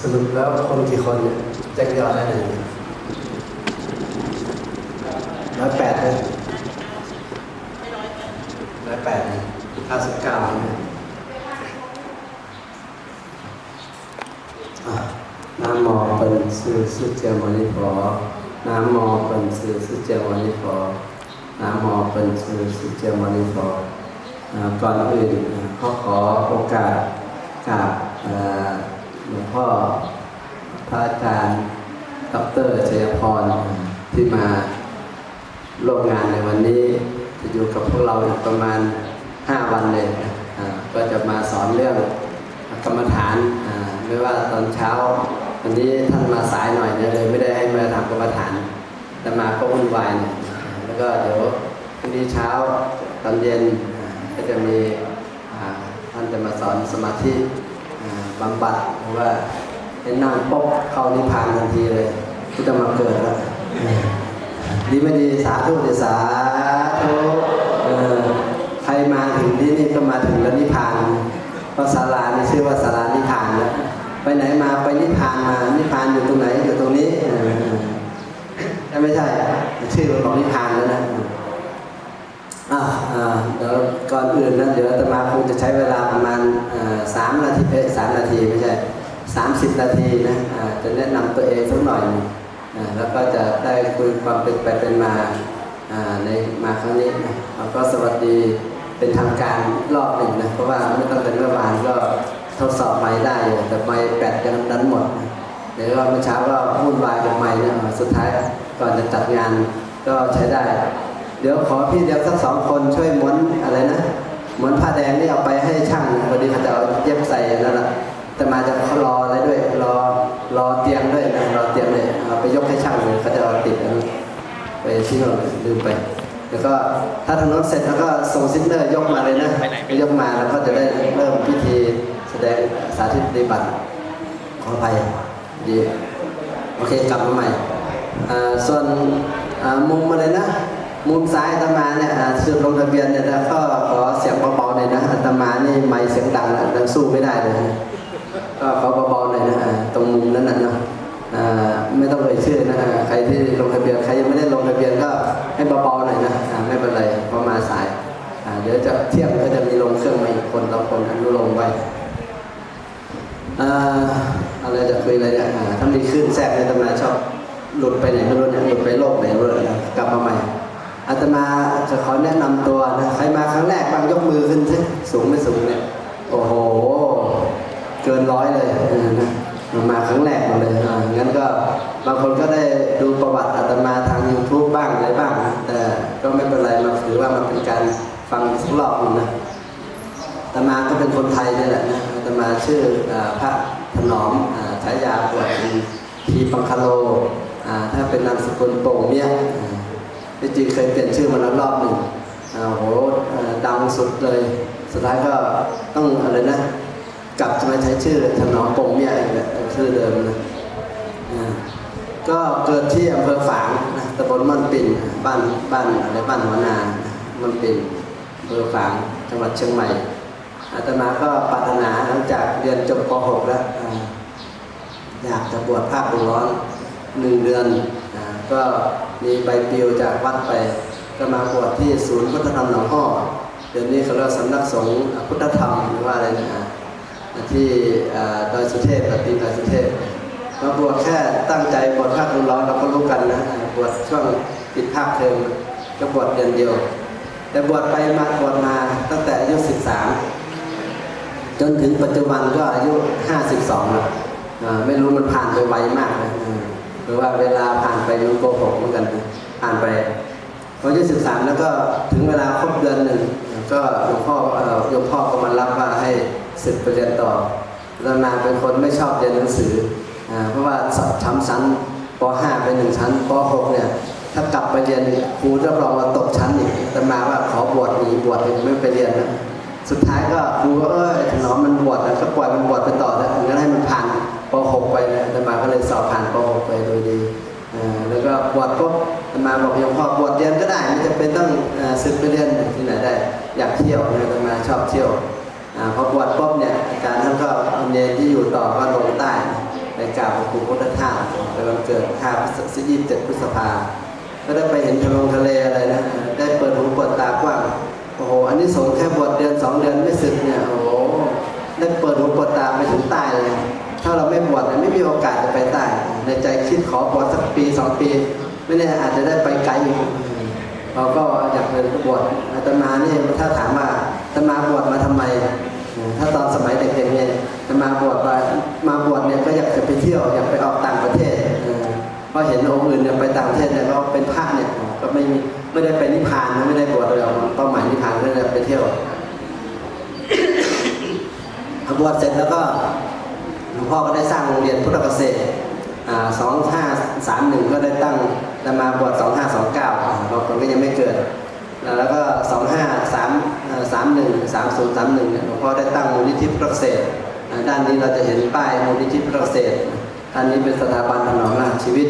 สรุปแล้วคนกี่คนเนี่ยแจ็คยอดได้หนึ่งร้อยแปดเลยร้อยแปดห้าสิบเก้าน้ำมอเป็นซื้อซื้อเจียวมานิพอน้ำมอเป็นซื้อซื้อเจียวมานิพอน้ำมอเป็นซื้อซื้อเจียวมานิพออ่าก่อนอื่นเขาขอโอกาสกราบอ่า หลวงพ่อพระอาจารย์ดรชัยพรที่มาร่วมงานในวันนี้ จะอยู่กับพวกเราอีกประมาณ 5 วันเลยนะอ่าก็จะมาสอนเรื่องกรรมฐานอ่าไม่ว่าตอนเช้า วันนี้ท่านมาสายหน่อยนะเลยไม่ได้ให้มาทำกรรมฐาน แต่มาก็วุ่นวายเนี่ยแล้วก็เดี๋ยวพรุ่งนี้เช้าตอนเย็นก็จะมีท่านจะมาสอนสมาธิ บำบัดเพราะว่าเป็นนั่งป๊บเข้านิพพานทันทีเลยที่จะมาเกิดแล้วดีไม่ดีสาธุเดสาธุใครมาถึงที่นี่ก็มาถึงแล้วนิพพานเพราะศาลานี่ชื่อว่าศาลานิพพานแล้วไปไหนมาไปนิพพานมานิพพานอยู่ตรงไหนอยู่ตรงนี้ใช่ไม่ใช่ชื่อมันบอกนิพพานแล้วนะ อ่าเดี๋ยวก่อนอื่นนะเดี๋ยวอาตมาคงจะใช้เวลาประมาณสามนาทีเอ๊ะสามนาทีไม่ใช่30นาทีนะจะแนะนำตัวเองสักหน่อยอแล้วก็จะได้คุยความเป็นไปเป็นมาในมาครั้งนี้นะแล้วก็สวัสดีเป็นทางการรอบหนึ่งนะเพราะว่าไม่ต้องเป็นเมื่อวานก็ทดสอบไม้ได้แต่ไม้แบตยังดันหมดนะเดี๋ยวก็เมื่อเช้าก็วุ่นวายกับไม้นะสุดท้ายก่อนจะจัดงานก็ใช้ได้ เดี๋ยวขอพี่เดียวสักสองคนช่วยม้วนอะไรนะม้วนผ้าแดงนี่เอาไปให้ช่างพอดีเขาจะเอาเย็บใส่นั่นแหละแต่มาจะเขารออะไรด้วยรอรอเตียงด้วยนะรอเตียงเลยเอาไปยกให้ช่างเลยเขาจะเอาติดอันนั้นไปที่โน่นลืมไป แล้วก็ถ้าถนนเสร็จแล้วก็ส่งซินเนอร์ยกมาเลยนะไปยกมาแล้วก็จะได้เริ่มพิธีแสดงสาธิตปฏิบัติขออภัยดีโอเคกลับมาใหม่ส่วนมุมอะไรนะ มุมซ้ายอาตมาเนี่ยอ่าสุดลงทะเบียนเนี่ยนะก็ขอเสียงเบาๆหน่อยนะอาตมานี่ไม่เสียงดังนะดังสู้ไม่ได้เลยก็ขอเบาๆหน่อยนะตรงมุมนั้นน่ะเนาะไม่ต้องเอ่ยชื่อนะใครที่ลงทะเบียนใครยังไม่ได้ลงทะเบียนก็ให้เบาๆหน่อยนะไม่เป็นไรเพราะมาสายเดี๋ยวจะเทียงก็จะมีลงเครื่องมาอีกคนเราคนอนุโลมไว้อะไรจะคุยอะไรเนี่ยถ้ามีขึ้นแทรกในยอาตมาชอบหลุดไปไหนไม่รู้เนี่ยหลุดไปโลกไหนไม่รู้นะกลับมาใหม่ อาตมาจะขอแนะนำตัวนะ ใครมาครั้งแรกบางยกมือขึ้นสิสูงไม่สูงเนี่ย โอ้โห เกินร้อยเลยนะมาครั้งแรกมาเลยอ่างั้นก็บางคนก็ได้ดูประวัติอาตมาทาง YouTube บ้างอะไรบ้าง แต่ก็ไม่เป็นไรมาถือว่ามันเป็นการฟังสักรอบนึงนะอาตมาก็เป็นคนไทยนี่แหละนะอาตมาชื่ออพระถนอมฉายาบวชเป็นทีปังคาโลอ่าถ้าเป็นนามสกุลโป่งเนี่ย จริงเคยเปลี่ยนชื่อมาแล้วรอบหนึ่งอ่าโหดังสุดเลย สุดท้ายก็ต้องอะไรนะ กลับจะมาใช้ชื่อถนอมปงเมียชื่อเดิมนะก็เกิดที่อำเภอฝางนะตำบลมันปิ่นบ้านบ้านอะไรบ้านหัวนามันปิ่นอำเภอฝางจังหวัดเชียงใหม่อาตมาก็ปรารถนาหลังจากเรียนจบป .6 แล้วอยากจะบวชภาคร้อนหนึ่งเดือนก็ มีใบปลิวจากวัดไป ก็มาบวชที่ศูนย์พุทธธรรมหนองห้อเดี๋ยวนี้เขาเรียกสำนักสงฆ์พุทธธรรมหรือว่าอะไรนะที่ดอยสุเทพปฏิดอยสุเทพมาบวชแค่ตั้งใจบวชภาคร้อนเราก็รู้กันนะบวชช่วงปิดภาคเทอมก็บวชเดือนเดียว แต่บวชไปมาบวชมาตั้งแต่อายุ 13 จนถึงปัจจุบันก็อายุ 52แล้วไม่รู้มันผ่านไปไวมากนะ รือว่าเวลาผ่านไปมันโกหกเหมือนกันผ่านไปพออายุ13แล้วก็ถึงเวลาครบเดือนหนึ่งก็หลวงพ่อโยมพ่อก็มารับว่าให้ศึกไปเรียนต่อแล้วนานเป็นคนไม่ชอบเรียนหนังสือเพราะว่าสอบช้ำชั้นป .5 ไปหนึ่งชั้นป .6 เนี่ยถ้ากลับไปเรียนครูรับรองว่าตกชั้นอีกแต่มาว่าขอบวชหนีบวชไม่ไปเรียนนะสุดท้ายก็ครูก็เอ้ถนอมมันบวชนะก็ปล่อยมันบวชไปต่อแล้วงั้นให้มันผ่าน ป .6 ไปนะแต่มาก็เลยสอบผ่านป .6 ไปโดยดีอ่าแล้วก็บวชปุ๊บอาตมาบอกโยมพ่อบวชเรียนก็ได้ไม่จำเป็นต้องอ่อศึกไปเรียนที่ไหนได้ อยากเที่ยวนะอาตมาชอบเที่ยวอ่าพอบวชปุ๊บเนี่ยอาจารย์ท่านก็เอาเนรที่อยู่ต่อก็ลงใต้กราบหลวงปู่พุทธทาสไปวันเกิด5พฤษภายี่สิบเจ็ดพฤษภาก็ได้ไปเห็นทะลงทะเลอะไรนะ ได้เปิดหูเปิดตากว้างโอ้โห อันนี้สงแค่บวชเดือนสองเดือนไม่สึกเนี่ย โอ้โห ได้เปิดหูเปิดตาไปถึงใต้เลย ถ้าเราไม่บวชเนี่ยไม่มีโอกาสจะไปใต้ในใจคิดขอบวชสักปีสองปี ไม่แน่อาจจะได้ไปไกลอีกเราก็อยากเป็นบวชอาตมานี่ถ้าถามว่าอาตมาบวชมาทำไม ถ้าตอนสมัยเด็กๆเนี่ยอาตมาบวชมามาบวชเนี่ยก็อยากจะไปเที่ยวอยากไปออกต่างประเทศเอเพราะเห็นองค์อื่นเนี่ยไปต่างประเทศเนี่ยก็เป็นพระเนี่ยก็ไม่ไม่ได้ไปนิพพานไม่ได้บวชเลยเอาเป้าหมายนิพพานก็เลยไปเที่ยวบวชเสร็จแล้วก็ ลวงพ่อก็ได้สร้างโรงเรียนพุทธเกษตรสองห้าสามหนึ่งก็ได้ตั้งแต่มาบวชสองห้าสองเก้าบางคนก็ยังไม่เกิด แล้วก็สองห้าสามสามหนึ่งสามศูนย์สามหนึ่งหลวงพ่อได้ตั้งมูลนิธิพุทธเกษตรด้านนี้เราจะเห็นป้ายมูลนิธิพุทธเกษตรด้านนี้เป็นสถาบันถนอมราชชีวิต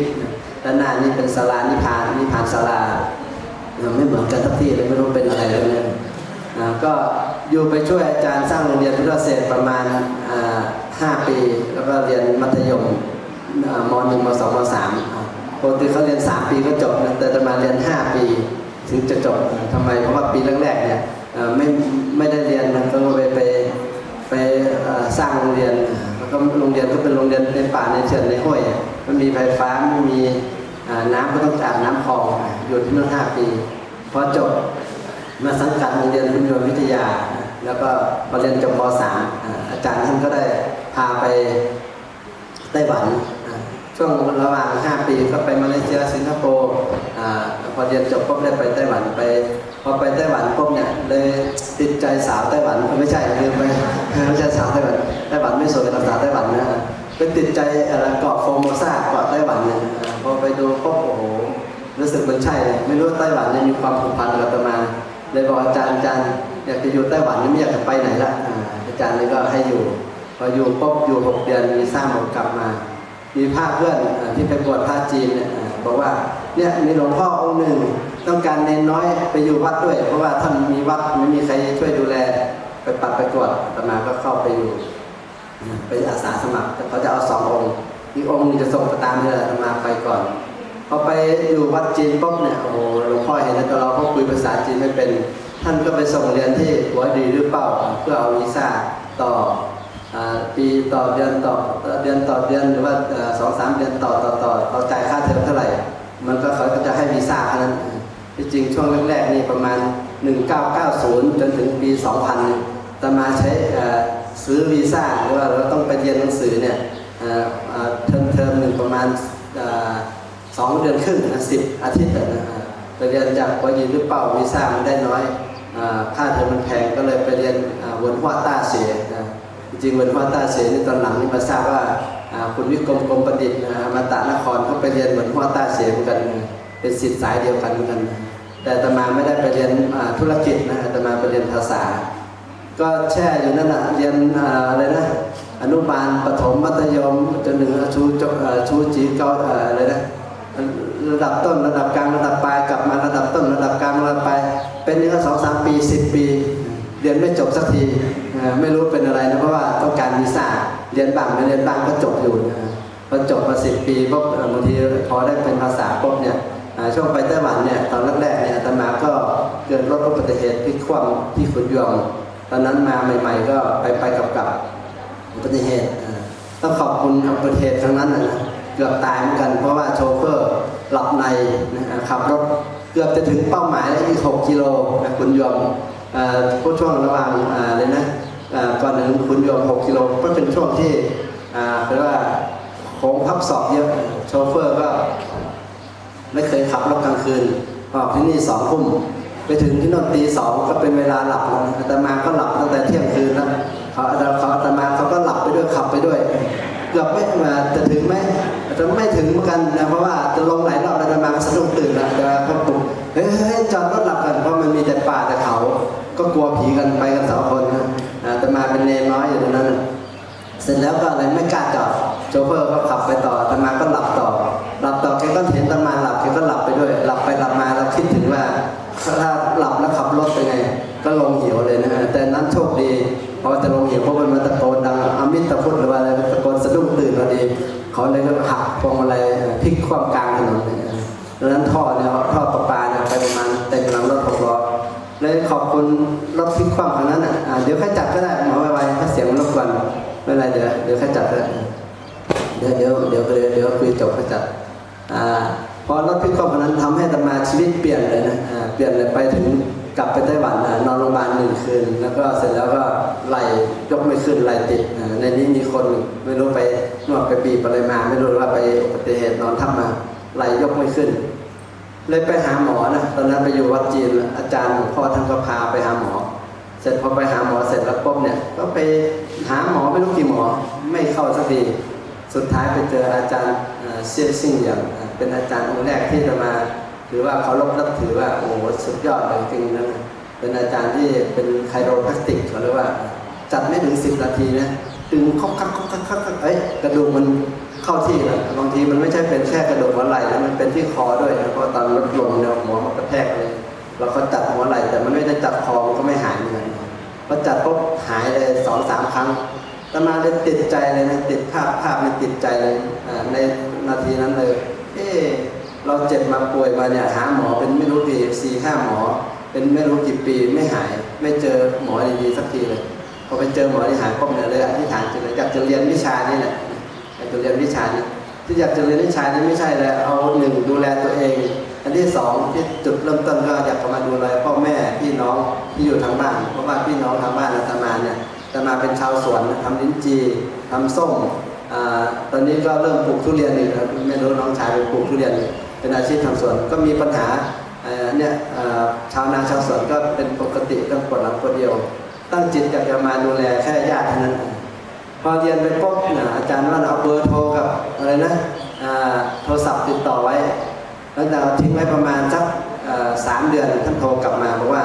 ด้านหน้านี้เป็นศาลานิพานนิพานศาลาไม่เหมือนกันทุกที่เลยไม่รู้เป็นอะไรเลยเนี่ยอ่าก็อยู่ไปช่วยอาจารย์สร้างโรงเรียนพุทธเกษตรประมาณ อ่าห้าปี แล้วก็เรียนมัธยมมหนึ่งมสองมสามอ่าปกติเขาเรียนสามปีก็จบนะแต่จะมาเรียนห้าปีถึงจะจบทำไมเพราะว่าปีแรกๆเนี่ยไม่ไม่ได้เรียนก็ไปไปไปสร้างโรงเรียนแล้วก็โรงเรียนก็เป็นโรงเรียนในป่าในเชิงในห้วยไม่มีไฟฟ้าไม่มีน้ำก็ต้องจากน้ำคลองอยู่ที่นู่นห้าปีพอจบมาสังกัดโรงเรียนคุณโยนวิทยา แล้วก็พอเรียนจบม .3 อาอาจารย์ท่านก็ได้พาไปไต้หวันช่วงระหว่าง 5 ปีก็ไปมาเลเซียสิงคโปร์พอเรียนจบปุ๊บได้ไปไต้หวันไป พอไปไต้หวันปุ๊บเนี่ยเลยติดใจสาวไต้หวันไม่ใช่ลืมไปไม่ใช่สาวไต้หวันไต้หวันไม่สวยกับสาวไต้หวันนะไปติดใจอะไรเกาะโฟโมซาเกาะไต้หวันเนี่ยพอไปดูปุ๊บโอ้โหรู้สึกมันใช่เลยไม่รู้ว่าไต้หวันเนี่ยมีความผูกพันกับอาตมาเลยบอกอาจารย์อาจารย์ อยากจะอยู่ไต้หวันนี่ไม่อยากจะไปไหนละอาจารย์เลยก็ให้อยู่พออยู่ปุ๊บอยู่หกเดือนมีสร้างหมกลับมา มีพระเพื่อนที่ไปบวชพระจีนเนี่ยบอกว่าเนี่ยมีหลวงพ่อองค์หนึ่งต้องการเนนน้อยไปอยู่วัดด้วย เพราะว่าท่านมีวัดไม่มีใครช่วยดูแลไปปัดไปกวดตมาก็เข้าไปอยู่ไปอาสาสมัครเขาจะเอาสององค์อีกองค์นึงจะส่งไปตามที่อาตมาไปก่อนพอไปอยู่วัดจีนปุ๊บเนี่ยโอ้โหหลวงพ่อเห็นแล้วก็เราก็คุยภาษาจีนไม่เป็น ท่านก็ไปส่งเรียนที่หัวดีหรือเปล่าเพื่อเอาวีซ่าต่อปีต่อเดือนต่อเดือนต่อเดือนหรือว่าสองสามเดือนต่อต่อต่อเราจ่ายค่าเทอมเท่าไหร่ มันก็เขาก็จะให้วีซ่าเท่านั้นที่จริงช่วงแรกๆนี่ประมาณ 1990 จนถึงปี 2000เนี่ยอาตมาใช้ซื้อวีซ่าหรือว่าเราต้องไปเรียนหนังสือเนี่ยเทอมเทอมหนึ่งประมาณสองเดือนครึ่งนะสิบอาทิตย์อะนะไปเรียนจากวายินหรือเปล่าวีซ่ามันได้น้อย ค่าเทอมมันแพงก็เลยไปเรียนอ่าวนหัวต้าเสียนะจริงๆวนหัวต้าเสียนี่ตอนหลังนี่มาทราบว่าคุณวิกรมกรมประดิษฐ์นะมาตานครเขาไปเรียนวนหัวต้าเสียเหมือนกันเป็นสิทธิ์สายเดียวกันเหมือนกันแต่ตมาไม่ได้ไปเรียนธุรกิจนะตมาไปเรียนภาษา ก็แช่อยู่นั่นน่ะเรียนอะไรนะอนุบาลประถมมัธยมจนถึงชูจบอ่าชูจีเก่าอะไรนะ ระดับต้นระดับกลางระดับปลายกลับมาระดับต้น ระดับกลางระดับปลายเป็นนี่ก็สองสามปีสิบปี เรียนไม่จบสักทีไม่รู้เป็นอะไรนะเพราะว่าต้องการวีซ่าเรียนบ้างไม่เรียนบ้างก็จบอยู่นะพอจบมาสิบปีปุ๊บบางทีพอได้เป็นภาษาปุ๊บเนี่ยช่วงไปไต้หวันเนี่ยตอนแรกๆเนี่ยอาตมาก็เกิดรถอุบัติเหตุพลิกคว่ำที่ขุนยวมตอนนั้นมาใหม่ ๆ ก็ไปไปกับกับๆอุบัติเหตุต้องขอบคุณอุบัติเหตุครั้งนั้นนะ เกือบตายเหมือนกัน เพราะว่าโชเฟอร์หลับในนะฮะขับรถเกือบจะถึงเป้าหมายแล้วอีก 6 กิโลนะคุณโยมเอ่อพวกช่วงระหว่างอ่าเลยนะอ่าก่อนถึงคุณโยม 6 กิโลก็เป็นช่วงที่อ่าเรียกว่าโค้งพับศอกเยอะโชเฟอร์ก็ไม่เคยขับรถกลางคืนออกที่นี่สองทุ่มไปถึงที่นนตีสองก็เป็นเวลาหลับแล้วอาตมาก็หลับตั้งแต่เที่ยงคืนแล้วเขาอาตมาเขาก็หลับไปด้วยขับไปด้วย เกือบไม่มาจะถึงไหม จะไม่ถึงเหมือนกันนะเพราะว่าจะลงหลายรอบอาตมาสะดุ้งตื่นแล้วอาตมาก็ปลุกเฮ้ยจอดรถหลับกันเพราะมันมีแต่ป่าแต่เขา ก็กลัวผีกันไปกันสองคนนะอาตมาเป็นเนน้อยอยู่ตรงนั้น เสร็จแล้วก็อะไรไม่กล้าจอดโชเฟอร์ก็ขับไปต่อตมาก็หลับต่อ หลับต่อแกก็เห็นตมาหลับแกก็หลับไปด้วย หลับไปหลับมาแล้วคิดถึงว่าถ้าหลับแล้วขับรถไปไง ก็ลงเหวเลยนะแต่นั้นโชคดีเพราะว่าจะลงเหวเพราะมันมาตะโกนดังอมิตรพุทธหรือว่าอะไร ตะโกนสะดุ้งตื่นพอดีขพวงมาลัยพลิกคว่ำกลางถนนเลยนะดังนั้นท่อเนี่ยท่อประปาเนี่ยไปประมาณเต็มหลังรถหกล้อเลยขอบคุณรถพลิกคว่ำครั้งนั้นอะเดี๋ยวใครจัดก็ได้หมอไวๆถ้าเสียงมันรบกวนไม่เป็นไรเดี๋ยวเดี๋ยวใครจัดก็ได้เดี๋ยวเดี๋ยวเดี๋ยวเดี๋ยวคุยจบก็จัดอ่าพอรถพลิกคว่ำครั้งนั้นทำให้อาตมาชีวิตเปลี่ยนเลยนะอ่าเปลี่ยนเลยไปถึง กลับไปไต้หวันนอนโรงพยาบาลหนึ่งคืน แล้วก็เสร็จแล้วก็ไหลยกไม่ขึ้นไหลติดในนี้มีคนไม่รู้ไปนวดไปบีบอะไรมา ไม่รู้ว่าไปอุบัติเหตุนอนทับมาไหลยกไม่ขึ้น เลยไปหาหมอนะตอนนั้นไปอยู่วัดจีนอาจารย์หลวงพ่อท่านก็พาไปหาหมอ เสร็จพอไปหาหมอเสร็จแล้วปุ๊บเนี่ย ก็ไปหาหมอไม่รู้กี่หมอไม่เข้าสักทีสุดท้ายไปเจออาจารย์เซียนซิ่งอย่างเป็นอาจารย์องค์แรกที่จะมา ถือว่าเขารพนับถือว่าโอ้โหสุดยอดเลยจริงๆนะเป็นอาจารย์ที่เป็นไคโรพลาสติกเขาเรียกว่า จัดไม่ถึงสิบนาทีนะดึงคอกคักคอกคักคักเอ้ยกระดูกมันเข้าที่แล้วบางทีมันไม่ใช่เป็นแค่กระดูกหัวไหล่นะมันเป็นที่คอด้วยนะเพราะตอนรถลงเนี่ยหัวมันกระแทกเลยเราก็จัดหัวไหล่แต่มันไม่ได้จัดคอมันก็ไม่หายเหมือนกันพอจัดปุ๊บหายเลยสองสามครั้งตมาเลยติดใจเลยนะติดภาพภาพมันติดใจเลยในนาทีนั้นเลย เออ เราเจ็บมาป่วยมาเนี่ยหาหมอเป็นไม่รู้กี่สี่ห้าหมอ เป็นไม่รู้กี่ปีไม่หาย ไม่เจอหมอดีๆสักทีเลยพอไปเจอหมอที่หายปุ๊บเนี่ยเลยอธิษฐานจิตเลยอยากจะเรียนวิชานี่แหละอยากจะเรียนวิชานี้ที่อยากจะเรียนวิชานี้ไม่ใช่แล้วเอาหนึ่งดูแลตัวเอง อันที่สองที่จุดเริ่มต้นก็อยากจะมาดูแลพ่อแม่พี่น้องที่อยู่ทางบ้านเพราะว่าพี่น้องทางบ้านอาตมาเนี่ยอาตมาเป็นชาวสวนทำลิ้นจีทำส้มอ่าตอนนี้ก็เริ่มปลูกทุเรียนอีกแล้วไม่รู้น้องชายไปปลูกทุเรียนอีก เป็นอาชีพทำสวนก็มีปัญหาเอ่อเนี่ยชาวนาชาวสวนก็เป็นปกติต้องปวดหลังปวดเดียว ตั้งจิตอยากจะมาดูแลแค่ญาติเท่านั้น พอเรียนไปปุ๊บอาจารย์ว่าเอาเบอร์โทรกับอะไรนะโทรศัพท์ติดต่อไว้ แล้วเราทิ้งไว้ประมาณสักสามเดือนท่านโทรกลับมาบอกว่า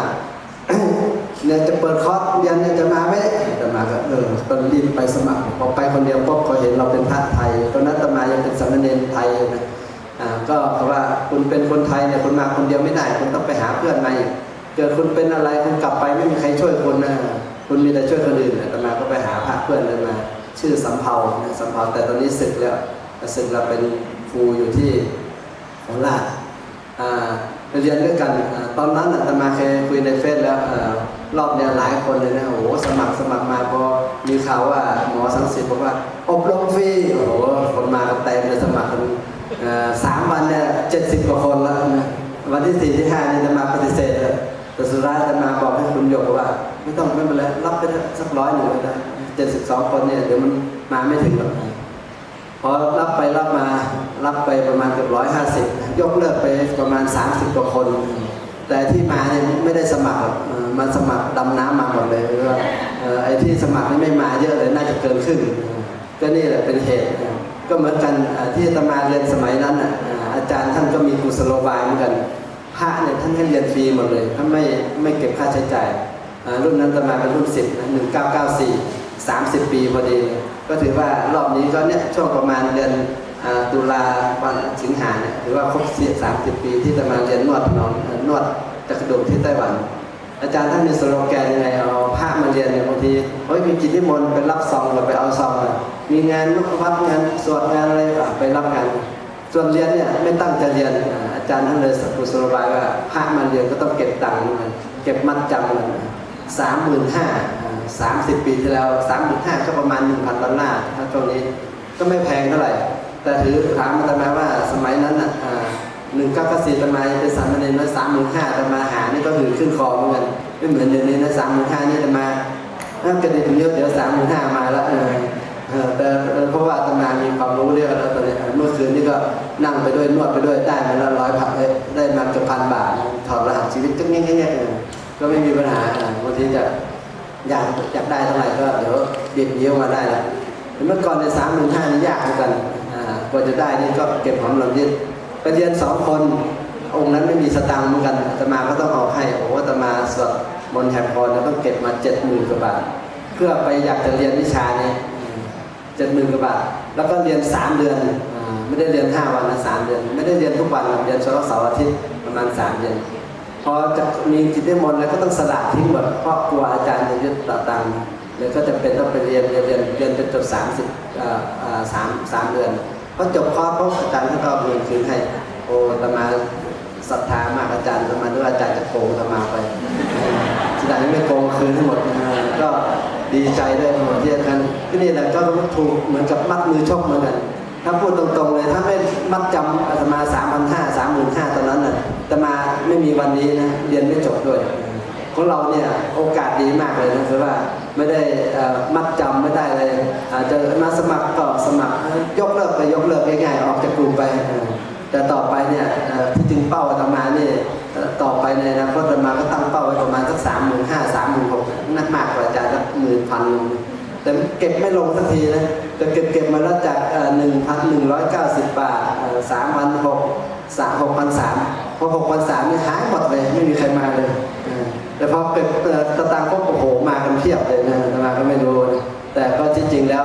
เนี่ยจะเปิดคอร์สเรียนเนี่ยจะมาไหมจะมาก็เออก็รีบไปสมัครพอไปคนเดียวปุ๊บเขาเห็นเราเป็นพระไทยตอนนั้นตมายังเป็นสามเณรไทยนะ ก็เขาะว่าคุณเป็นคนไทยเนี่ยคุณมาคนเดียวไม่ได้คุณต้องไปหาเพื่อนมาอีกเกิดคุณเป็นอะไรคุณกลับไปไม่มีใครช่วยคุณนะคุณมีแต่ช่วยคนอื่นนะตมาก็ไปหาพระเพื่อนเลยมา ชื่อสำเภานะสำเภาแต่ตอนนี้ศึกแล้วศึกแล้วเป็นครูอยู่ที่โคราชเรียนด้วยกันตอนนั้นอาตมาเคยคุยในเฟซแล้วรอบเนี้ยหลายคนเลยนะโอ้โหสมัครสมัครมาพอมีข่าวว่าหมอสังสิทธิ์บอกว่าอบรมฟรีโอ้โหคนมากันเต็มเลยสมัครกัน สามวันเนี่ยเจ็ดสิบกว่าคนแล้วนะวันที่สี่ที่ห้านี่จะมาปฏิเสธแล้วแต่สุดท้ายจะมาบอกให้คุณโยกว่า ไม่ต้องไม่เป็นไรรับไปสักร้อยหนึ่งก็ได้เจ็ดสิบสองคนเนี่ยเดี๋ยวมันมาไม่ถึงหรอกพอรับไปรับมารับไปประมาณเกือบร้อยห้าสิบยกเลิกไปประมาณ30กว่าคน แต่ที่มาเนี่ยไม่ได้สมัครมาสมัครดำน้ำมาหมดเลยว่าเออไอ้ที่สมัครนี่ไม่มาเยอะเลยน่าจะเกินครึ่งก็นี่แหละเป็นเหตุ ก็เหมือนกันที่อาตมาเรียนสมัยนั้นอาจารย์ท่านก็มีกุศโลบายเหมือนกันพระเนี่ยท่านให้เรียนฟรีหมดเลยท่านไม่ไม่เก็บค่าใช้จ่ายรุ่นนั้นตมาเป็นรุ่นสิบหนึ่งเก้าเก้าสี่สามสิบปีพอดี ก็ถือว่ารอบนี้ก็เนี่ยช่วงประมาณเดือนตุลาวันสิงหาเนี่ยถือว่าครบสามสิบปีที่จะมาเรียนนวดนอนนวดจักรดุมที่ไต้หวัน อาจารย์ท่านมีสโลแกนยังไงเอาพระมาเรียนเนี่ยบางทีเฮ้ยมีกิจนิมนต์ไปรับซองหรือไปเอาซองอะมีงานวัดงานสวดงานอะไรไปรับงานส่วนเรียนเนี่ยไม่ตั้งใจเรียนอาจารย์ท่านเลยกุศโลบายว่าพระมาเรียนก็ต้องเก็บตังค์เก็บมัดจำสามหมื่นห้าสามสิบปีที่แล้วสามหมื่นห้าก็ประมาณหนึ่งพันดอลลาร์ถ้าตรงนี้ก็ไม่แพงเท่าไหร่ แต่ถือถามมาแต่มาว่าสมัยนั้นอะ หนึ่งเก้าเก้าสี่ตมาเป็นสามเณรน้อยสามหมื่นห้าตมาหานี่ก็ถือขึ้นคอเหมือนกันไม่เหมือนเดี๋ยวนี้นะสามหมื่นห้านี่ตมาถ้ากระดิ่งเยอะเดี๋ยวสามหมื่นห้ามาแล้วเออแต่เพราะว่าอาตมามีความรู้เรื่องแล้วตอนนี้เมื่อคืนนี้ก็นั่งไปด้วยนวดไปด้วยได้มาล้วร้อยพันได้มาเกือบพันบาทถอดรหัสชีวิตก็เงี้ยเงี้ยๆเออก็ไม่มีปัญหาบางทีจะอยากอยากได้เท่าไหร่ก็เดี๋ยวบิดเยี่ยวมาได้ล้วเมื่อก่อนในสามหมื่นห้านี่ยากเหมือนกันอ่ากว่าจะได้นี่ก็เก็บหอมรอมริบ ไปเรียนสองคน องค์นั้นไม่มีสตังค์เหมือนกันตมาก็ต้องเอาให้โอ้โหอาตมาสวดมนต์แถบพรแล้วต้องเก็บมาเจ็ดหมื่นกว่าบาท เพื่อไปอยากจะเรียนวิชานี้เจ็ดหมื่นกว่าบาท แล้วก็เรียนสามเดือนอไม่ได้เรียนห้าวันนะสามเดือน ไม่ได้เรียนทุกวันเรียนเฉพาะเสาร์อาทิตย์ประมาณสามเดือนพอจะมีกิจนิมนต์แล้วก็ต้องสละทิ้งหมดเพราะกลัวอาจารย์จะยึดต่อตังค์เลยก็จะเป็นต้องไปเรียนเรียนเรียนเรียนจนจบสามสิบสามสามเดือน พอจบคอร์สปุ๊บอาจารย์ท่านก็เอาเงินคืนให้โอ้ตมาศรัทธามากอาจารย์ตมาด้วยอาจารย์จะโกงตมาไปอาจายไม่โกงคืนให้หมดก็ดีใจด้วยหมดที่อาจารย์ที่นี่แหละก็ถูกเหมือนกับมัดมือชกเหมือนกันถ้าพูดตรงๆเลยถ้าไม่มัดจำอาตมาสามพันห้าสามหมื่นห้าตอนนั้นน่ะอาตมาไม่มีวันนี้นะเรียนไม่จบด้วยของเราเนี่ยโอกาสดีมากเลยนะคือว่า ไม่ได้มัดจำไม่ได้เลยอาจจะมาสมัครก็สมัครยกเลิกก็ยกเลิกง่ายๆออกจากกลุ่มไป แต่ต่อไปเนี่ยเอ่อที่จริงเป้าอาตมานี่เอ่อต่อไปในอนาคตอาตมาก็ตั้งเป้าไว้ประมาณสักสามหมื่นห้าสามหมื่นหกนักมากกว่าอาจารย์สักหมื่นพันแต่เก็บไม่ลงสักทีนะก็เก็บเก็บมาแล้วจากหนึ่งพันหนึ่งร้อยเก้าสิบบาทสามพันหกสามหกพันสามพอหกพันสามนี่หายหมดเลยไม่มีใครมาเลย แต่พอเก็บเอ่อตะตังก็โอ้โหมากันเพียบเลยนะอาตมาก็ไม่รู้นะแต่ก็ที่จริงแล้ว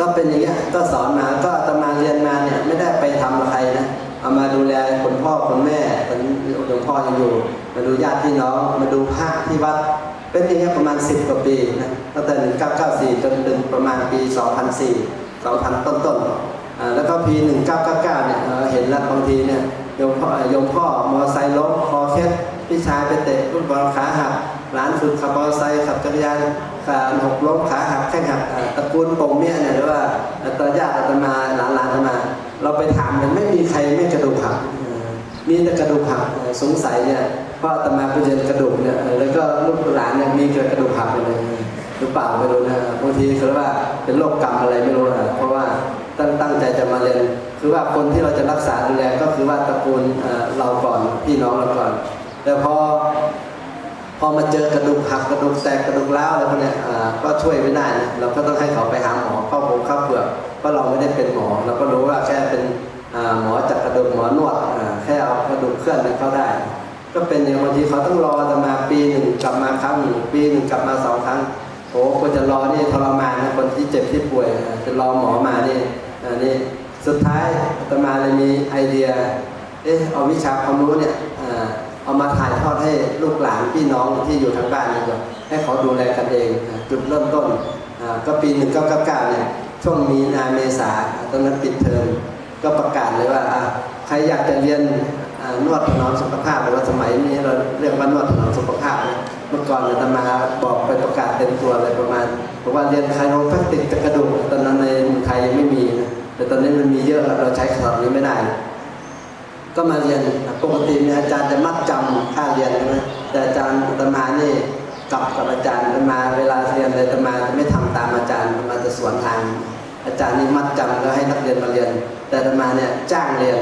ก็เป็นอย่างเงี้ยก็สอนมาก็อาตมาเรียนมาเนี่ยไม่ได้ไปทำกับใครนะเอามาดูแลคุณพ่อคุณแม่ตอนหลวงพ่อยังอยู่ มาดูญาติพี่น้องมาดูพระที่วัด เป็นอย่างเงี้ยประมาณ 10 กว่าปีนะตั้งแต่ 1994 จนถึงประมาณปี 2004 2000 ต้นๆแล้วก็ปี 1999 เนี่ยเห็นแล้วบางทีเนี่ยโยมพ่อโยมพ่อมอไซค์ล้มคอเคล็ด พี่ชายไปเตะฟุตบอลขาหักหลานฝึกขับมอไซค์ขับจักรยานขาหกล้มขาหักแข้งหักตระกูลปงเมียเนี่ยหรือว่าตาญาติอาตมาหลานหลานตมา เราไปถามมันไม่มีใครไม่กระดูกหักมีแต่กระดูกหักสงสัยเนี่ยเพราะอตมาไปเรียนกระดูกเนี่ยแล้วก็ลูกหลานเนี่ยมีกระดูกหักไปเลยหรือเปล่าไม่รู้นะบางทีคือว่าเป็นโรคกรรมอะไรไม่รู้นะเพราะว่าตั้งตั้งใจจะมาเรียนคือว่าคนที่เราจะรักษาดูแลก็คือว่าตระกูลเอ่อเราก่อนพี่น้องเราก่อน แต่พอพอมาเจอกระดูกหักกระดูกแตกกระดูกร้าวอะไรพวกเนี้ยก็ช่วยไม่ได้นะเราก็ต้องให้เขาไปหาหมอเข้าโรงเข้าเปลือกเพราะเราไม่ได้เป็นหมอเราก็รู้ว่าแค่เป็นหมอจัดกระดูกหมอนวดแค่เอากระดูกเคลื่อนให้เขาได้ ก็เป็นอย่างบางทีเขาต้องรอจะมาปีหนึ่งกลับมาครั้งหนึ่งปีหนึ่งกลับมาสองครั้งโอ้คนจะรอนี่ทรมานนะคนที่เจ็บที่ป่วยจะรอหมอมานี่อ่านี่สุดท้ายอาตมาเลยมีไอเดียเอ๊ะเอาวิชาความรู้เนี่ย เอามาถ่ายทอดให้ลูกหลานพี่น้องที่อยู่ทางบ้านนี่ก่อนให้เขาดูแลกันเองจุดเริ่มต้นอ่าก็ปี1999เนี่ยช่วงมีนาเมษาตอนนั้นปิดเทอมก็ประกาศเลยว่าใครอยากจะเรียนนวดถนอมสุขภาพหรือว่าสมัยนี้เราเรียกว่านวดถนอมสุขภาพนเมื่อก่อนอาตมาบอกไปประกาศเต็มตัวเลยประมาณบอกว่าเรียนไคโรแพคติกกระดูกตอนนั้นในไทยยังไม่มีนะแต่ตอนนี้มันมีเยอะเราใช้คำนี้ไม่ได้ ก็มาเรียนปกติเนี่ยอาจารย์จะมัดจำค่าเรียนใช่ไหมแต่อาจารย์อาตมานี่กลับกับอาจารย์ตมาเวลาเรียนเลยอาตมาจะไม่ทำตามอาจารย์มาจะสวนทาง อาจารย์นี่มัดจำแล้วให้นักเรียนมาเรียน แต่ตมาเนี่ยจ้างเรียน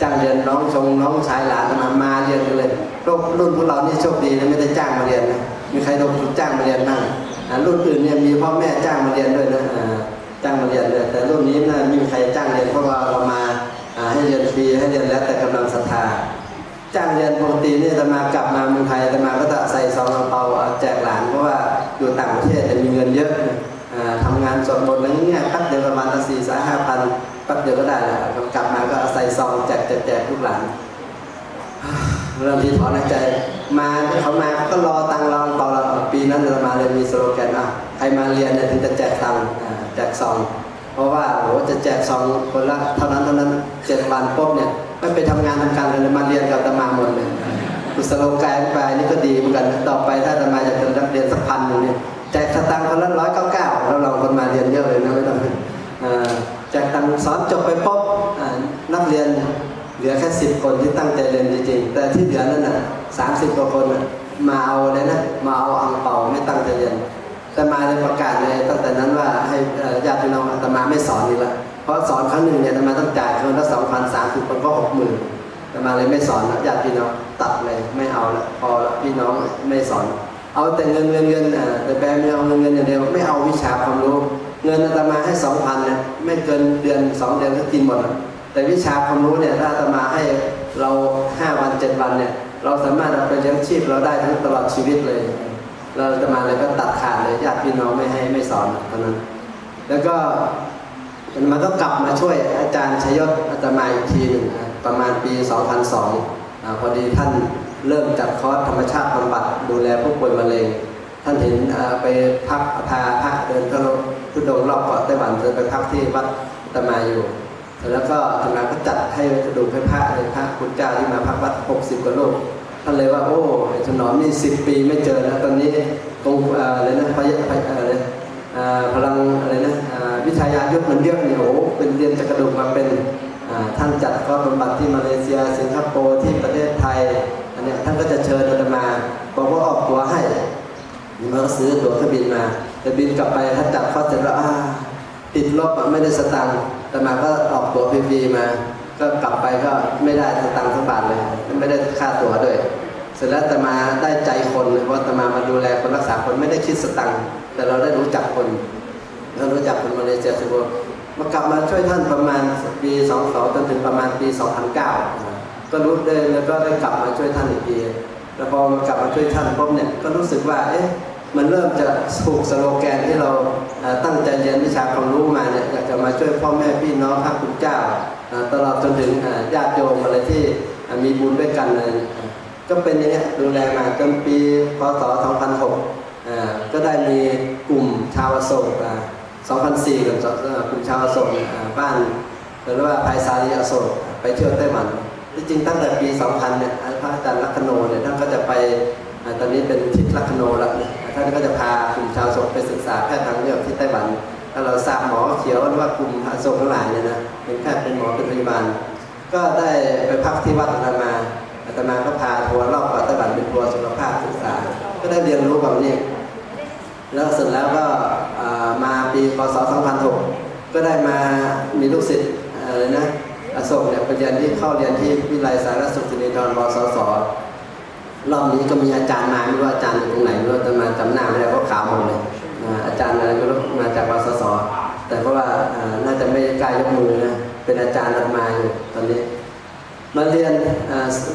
จ้างเรียนน้องชงน้องชายหลานมามาเรียนกันเลยรุ่นรุ่นพวกเรานี่โชคดีนะไม่ได้จ้างมาเรียนนะมีใครโดนจ้างมาเรียนบ้างรุ่นอื่นเนี่ยมีพ่อแม่จ้างมาเรียนด้วยนะจ้างมาเรียนด้วยแต่รุ่นนี้นะไม่มีใครจ้างเรียนเพราะว่าเรามา ให้เรียนฟรีให้เรียนแล้วแต่กำลังศรัทธาจ้างเรียนปกตินี่อาตมากลับมาเมืองไทยอาตมาก็จะใส่ซองเปาแจกหลานเพราะว่าอยู่ต่างประเทศแต่มีเงินเยอะอ่าทำงานสวดมนต์อะไรเงี้ยแป๊บเดียวประมาณสี่สาห้าพันแป๊บเดียวก็ได้แล้วกลับมาก็เอาใส่ซองแจกแจกแจกลูกหลานเริ่มที่ถอนใจมาเขามาเขาก็รอตังค์เราตอนเราปีนั้นอามาเลยมีสโลแกนว่าใครมาเรียนเนี่ยถึงจะแจกตังแจกซอง เพราะว่าโหจะแจกซองคนละเท่านั้นเท่านั้นเจ็ดวันปุ๊บเนี่ยไม่ไปทำงานทำการเลยมาเรียนกับอาตมาหมดเลยกุศโลกายไปนี่ก็ดีเหมือนกันต่อไปถ้าอาตมาอยากจะนักเรียนสักพันหนึ่งเนี่ยแจกสตังค์คนละร้อยเก้าเก้าแล้วเราคนมาเรียนเยอะเลยนะไม่ต้องแจกตังค์สอนจบไปปุ๊บนักเรียนเหลือแค่สิบคนที่ตั้งใจเรียนจริงๆแต่ที่เหลือนั่นน่ะสามสิบกว่าคนมาเอาเลยนะมาเอาอังเปาไม่ตั้งใจเรียน ตมาในประกาศเลยตั้งแต่นั้นว่าให้ญาติพี่น้องอาตมาไม่สอนอีกล้วเพราะสอนครั้งหนึ่งเนี่ยอาตมาต้องจ่ายคนละสองพันสามสิบคนก็หกหมื่นอาตมาเลยไม่สอนแล้วญาติพี่น้องตัดเลยไม่เอาละพอละพี่น้องไม่สอน เอาแต่เงินเงินเงินอ่าแต่แบไม่เอาเงินเงินอย่างเดียวไม่เอาวิชาความรู้ เงินอาตมาให้สองพันเนี่ยไม่เกินเดือนสองเดือนก็กินหมดแต่วิชาความรู้เนี่ยถ้าอาตมาให้เราห้าวันเจ็ดวันเนี่ยเราสามารถเอาไปเลี้ยงชีพเราได้ทั้งตลอดชีวิตเลย เราจะมาเลยก็ตัดขาดเลยญาติพี่น้องไม่ให้ไม่สอนตอนนั้น แล้วก็มันก็กลับมาช่วยอาจารย์ชยศอาตมาอีกทีหนึ่งประมาณปี 2002อาพอดีท่านเริ่มจัดคอร์สธรรมชาติบำบัดดูแลผู้ป่วยมะเร็ง ท่านเห็นอ่าไปพักพาพระเดินทุดงทุดงรอบเกาะไต้หวันเดินไปพักที่วัดอาตมาอยู่ แล้วก็อาตมาก็จัดให้กระดูกให้พระเลยพระคุณเจ้าที่มาพักวัด 60กว่ารูป ท่านเลยว่าโอ้ถนอมนี่สิปีไม่เจอแล้วตอนนี้ตรงอะไรนะพยอะไรพลังอะไรนะวิทยายุทธมันเยอะนี่โอ้เป็นเรียนจากกระดูกมาเป็นท่านจัดก็บำบัดที่มาเลเซีย สิงคโปร์ที่ประเทศไทยอันเนี้ยท่านก็จะเชิญอาตมาบอกว่าออกตัวให้นี่มันก็ซื้อตั๋วเครื่องบินมาแต่บินกลับไปถ้านจับข้อเสร็จแล้วอ่าติดลบอะไม่ได้สตังค์แต่มาก็ออกตั๋วฟรีๆมา ก็กลับไปก็ไม่ได้สตังค์สักบาทเลย ไม่ได้ค่าตั๋วด้วย เสร็จแล้วตมาได้ใจคนเพราะตมามาดูแลคนรักษาคนไม่ได้คิดสตังค์แต่เราได้รู้จักคนเรารู้จักคนมาเลเซียสิบมากลับมาช่วยท่านประมาณปี22จนถึงประมาณปี2009ก็รู้ได้แล้วก็ได้กลับมาช่วยท่านอีกทีแล้วพอกลับมาช่วยท่านปุ๊บเนี่ยก็รู้สึกว่าเอ๊ะ มันเริ่มจะถูกสโลแกนที่เราตั้งใจเรียนวิชาความรู้มาเนี่ยอยากจะมาช่วยพ่อแม่พี่น้องพระคุณเจ้า ตลอดจนถึงญาติโยมอะไรที่มีบุญด้วยกันเลยก็เป็นอย่างเงี้ยดูแลมาจนปีพศ 2006 ก็ได้มีกลุ่มชาวโศก2004กับกลุ่มชาวโศกบ้านเรียกว่าภายซาลีอโศกไปเที่ยวไต้หวันที่จริงตั้งแต่ปี 2000 เนี่ยพระอาจารย์ลักขโนเนี่ยท่านก็จะไปตอนนี้เป็นทิศลักขโนแล้วเนี่ย ท่านก็จะพากลุ่มชาวโศกไปศึกษาแพทย์ทางเลือกที่ไต้หวันถ้าเราทราบหมอเขียวหรือว่ากลุ่มอโศกทั้งหลายเนี่ยนะเป็นแพทย์เป็นหมอเป็นพยาบาลก็ได้ไปพักที่วัดอาตมาอาตมาก็พาทัวร์รอบเกาะไต้หวันเป็นทัวร์สุขภาพศึกษา ก็ได้เรียนรู้แบบนี้แล้วเสร็จแล้วก็มาปีพศ 2006 ก็ได้มามีลูกศิษย์อะไรนะอโศกเนี่ยไปเรียนที่เข้าเรียนที่วิทยาลัยสารสุขสิรินทรวสส รอบนี้ก็มีอาจารย์มาไม่รู้อาจารย์อยู่ตรงไหนไม่รู้แต่มาจำหน้าไม่ได้เพราะขาวหมดเลยอาจารย์อะไรไม่รู้มาจากวสสแต่เพราะว่าน่าจะไม่กล้ายกมือนะเป็นอาจารย์รัมาอยู่ตอนนี้มาเรียน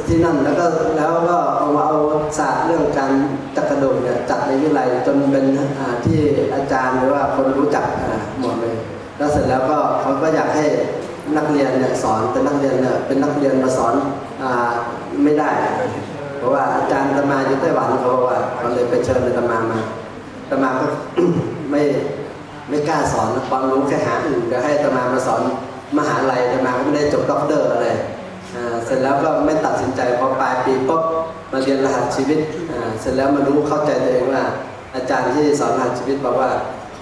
ที่นั่นแล้วก็แล้วก็เอาเอาศาสตร์เรื่องการจักกระดูกเนี่ยจัดในวิไลจนเป็นที่อาจารย์หรือว่าคนรู้จักอ่าหมดเลย แล้วเสร็จแล้วก็เขาก็อยากให้นักเรียนเนี่ยสอนแต่นักเรียนเนี่ยเป็นนักเรียนมาสอนอไม่ได้ เพราะว่าอาจารย์ตมาอยู่ไต้หวันเขาบอกว่าเขาเลยไปเชิญอาตมามาตมาก็ไม่ไม่กล้าสอนความรู้แค่หาอื่นจะให้ตมามาสอนมหาลัยตมาก็ไม่ได้จบด็อกเตอร์อะไรเสร็จแล้วก็ไม่ตัดสินใจพอปลายปีปุ๊บมาเรียนรหัสชีวิตเสร็จแล้วมารู้เข้าใจตัวเองว่า อาจารย์ที่สอนรหัสชีวิตบอกว่า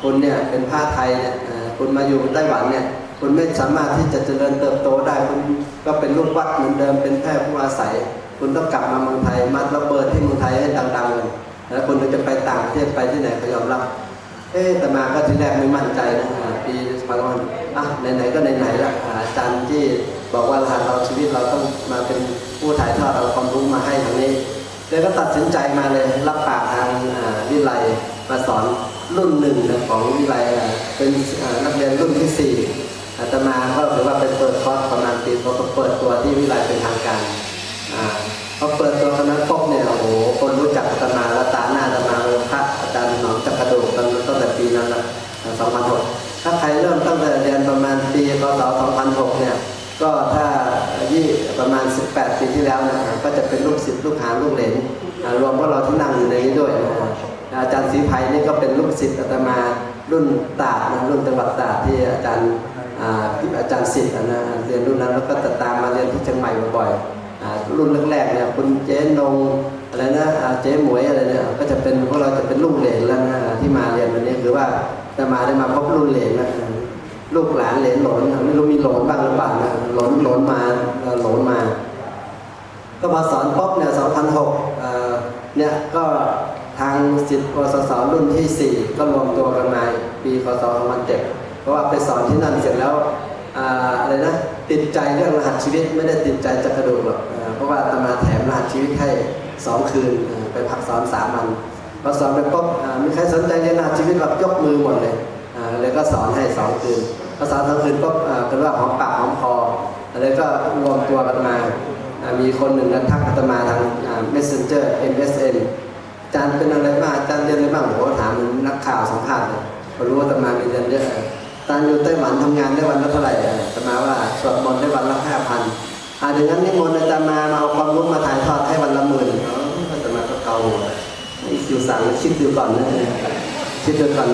คุณเนี่ยเป็นผ้าไทยเนี่ยคุณมาอยู่ไต้หวันเนี่ยคุณไม่สามารถที่จะเจริญเติบโตได้คุณก็เป็นลูกวัดเหมือนเดิมเป็นแพทย์ผู้อาศัย คุณต้องกลับมาเมืองไทยมาระเบิดที่เมืองไทยให้ดังๆเลยแล้วคุณจะไปต่างประเทศไปที่ไหนเขายอมรับ เอ๊ะแต่มาก็ทีแรกไม่มั่นใจนะปีสองพันอะไหนๆก็ไหนๆละอาจารย์ที่บอกว่ารหัสเราชีวิตเราต้องมาเป็นผู้ถ่ายทอดเอาความรู้มาให้ทางนี้เลยก็ตัดสินใจมาเลยรับปากทางอ่าวิไลมาสอนรุ่นหนึ่งนะของวิไลอ่าเป็นนักเรียนรุ่นที่สี่อาตมาก็ถือว่าเป็นเปิดคอร์สประมาณปีพอเปิดตัวที่วิไลเป็นทางการ ปีพศ2006เนี่ยก็ถ้ายี่ประมาณ 18 ปีที่แล้วนะก็จะเป็นลูกศิษย์ลูกหาลูกเหลนรวมพวกเราที่นั่งอยู่ในนี้ด้วยนะอาจารย์ศรีไพนี่ก็เป็นลูกศิษย์อาตมารุ่นตาดนะรุ่นจังหวัดตาดที่อาจารย์อ่าอาจารย์ศิษย์นะเรียนรุ่นนั้นแล้วก็จะตามมาเรียนที่เชียงใหม่บ่อยๆรุ่นแรกๆเนี่ยคุณเจ๊นงอะไรนะเจ๊หมวยอะไรเนี่ยก็จะเป็นพวกเราจะเป็นลูกเหลนแล้วนะที่มาเรียนวันนี้คือว่าจะมาได้มาพบรุ่นเหลนนะ ลูกหลานเหลนหลนไม่รู้มีหลนบ้างหรือเปล่านะหลนหลนมาเอ่อหลนมา ก็พอสอนป๊บเนี่ย2006เอ่อเนี่ยก็ทางสิทธิ์วสสรุ่นที่ 4 ก็รวมตัวกันมาปีพศ2007เพราะว่าไปสอนที่นั่นเสร็จแล้วอะไรนะติดใจเรื่องรหัสชีวิตไม่ได้ติดใจจักรดูกหรอกเพราะว่าตมาแถมรหัสชีวิตให้2คืนไปพักสอน3วันพอสอนไปปุ๊บอ่ามีใครสนใจเรียนรหัสชีวิตแบบยกมือหมดเลย อ่าเลยก็สอนให้2คืนพอสอนสองคืนปุ๊บอ่าเป็นว่าหอมปากหอมคอแล้วก็รวมตัวกันมาอ่ามีคนหนึ่งนั้นทักอาตมาทางอ่า messenger MSN อาจารย์เป็นอะไรบ้างอาจารย์เรียนอะไรบ้างผมก็ถามเหมือนนักข่าวสัมภาษณ์เลยพอรู้ว่าอาตมามีเรียนเยอะอาจารย์อยู่ไต้หวันทำงานได้วันละเท่าไหร่อะอาตมาว่าสวดมนต์ได้วันละห้าพันอ่าดังนั้นนิมนต์อาจารย์มามาเอาความรู้มาถ่ายทอดให้วันละหมื่นอ๋ออาตมาก็เกาหัวไอ้คิวสั่งคิดดูก่อนนะคิดดูกัน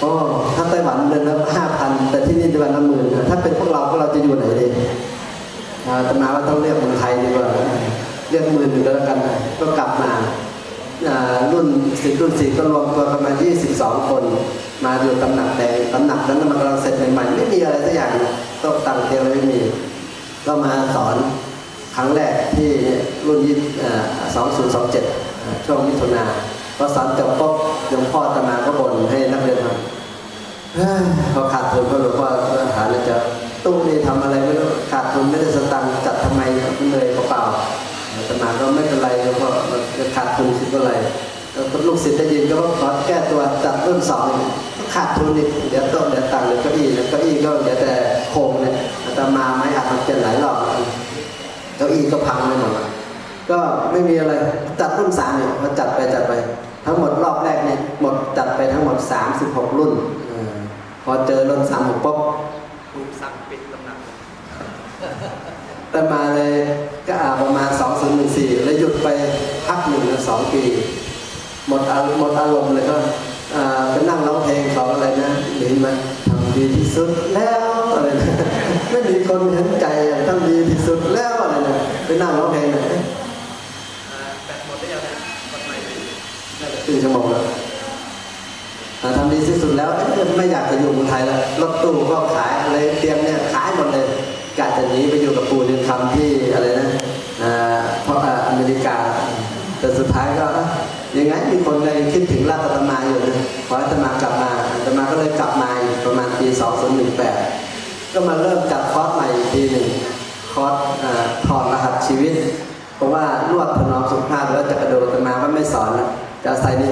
โอ้ถ้าไต้หวันเดือนละห้าพันแต่ที่นี่เดือนละหมื่นถ้าเป็นพวกเราพวกเราจะอยู่ไหนดีตมาว่าต้องเรียกเมืองไทยดีกว่าเรียกหมื่นหนึ่งก็แล้วกันก็กลับมารุ่นสิบรุ่นสี่ก็รวมตัวกันมา22คน มาอยู่ตำหนักแดงตำหนักนั้นมันกำลังเสร็จใหม่ๆไม่มีอะไรสักอย่างโต๊ะตังเตียงอะไรไม่มี ก็มาสอนครั้งแรกที่รุ่นยี่สองศูนย์สองเจ็ดช่วงมิถุนาพอสอนจบปุ๊บ หลวงพ่ออาตมาก็บ่นให้นักเรียนทำเฮ้ยพอขาดทุนก็หลวงพ่อหาเลยจะตู้นี่ทำอะไรไม่รู้ขาดทุนไม่ได้สตังค์จัดทำไมเหนื่อยเปล่าๆอาตมาก็ไม่เป็นไรหลวงพ่อขาดทุนคืออะไรล้วลูกศิษย์ได้ยินก็ว่าขอแก้ตัวจัดรุ่นสองอีกก็ขาดทุนอีกเดี๋ยวโต๊ะเดี๋ยวตังค์เดี๋ยวเก้าอี้เดี๋ยวเก้าอี้ก็เดี๋ยวแต่โครงเนี่ยอาตมาไม้อัดมันเปลี่ยนหลายรอบเก้าอี้ก็พังไปหมดก็ไม่มีอะไรจัดรุ่นสามเนี่ยพอจัดไปจัดไป ทั้งหมดรอบแรกเนี่ยหมดจัดไปทั้งหมด 36 รุ่นเออพอเจอรุ่นสามหกปุ๊บถูกสั่งปิดตำหนักแต่มาเลยก็อ่าประมาณ2014แล้วหยุดไปพักหนึ่งหรือสองปี หมดอารหมดอารมณ์เลยก็อ่าไปนั่งร้องเพลงของอะไรนะหนีมันทำดีที่สุดแล้วอะไรนะไม่มีคนเห็นใจอะทำดีที่สุดแล้วอะไรนะไปนั่งร้องเพลงนะ 24ชั่วโมงแล้วทำดีที่สุดแล้วไม่อยากจะอยู่เมืองไทยแล้วรถตู้ก็ขายอะไรเตรียมเนี่ยขายหมดเลยกะจะหนีไปอยู่กับปู่เดือนคำที่อะไรนะเพราะอเมริกา แต่สุดท้ายก็ยังไงมีคนในคิดถึงราชรมาอยู่นะขออาตมากลับมาธรรมาก็เลยกลับมาประมาณปี 2018 ก็มาเริ่มจัดคอร์สใหม่ปีหนึ่งคอร์สถอดรหัสชีวิต เพราะว่านวดถนอมสุขภาพแล้วจะกระโดดอาตมาก็ไม่สอนแล้ว จะใส่ใน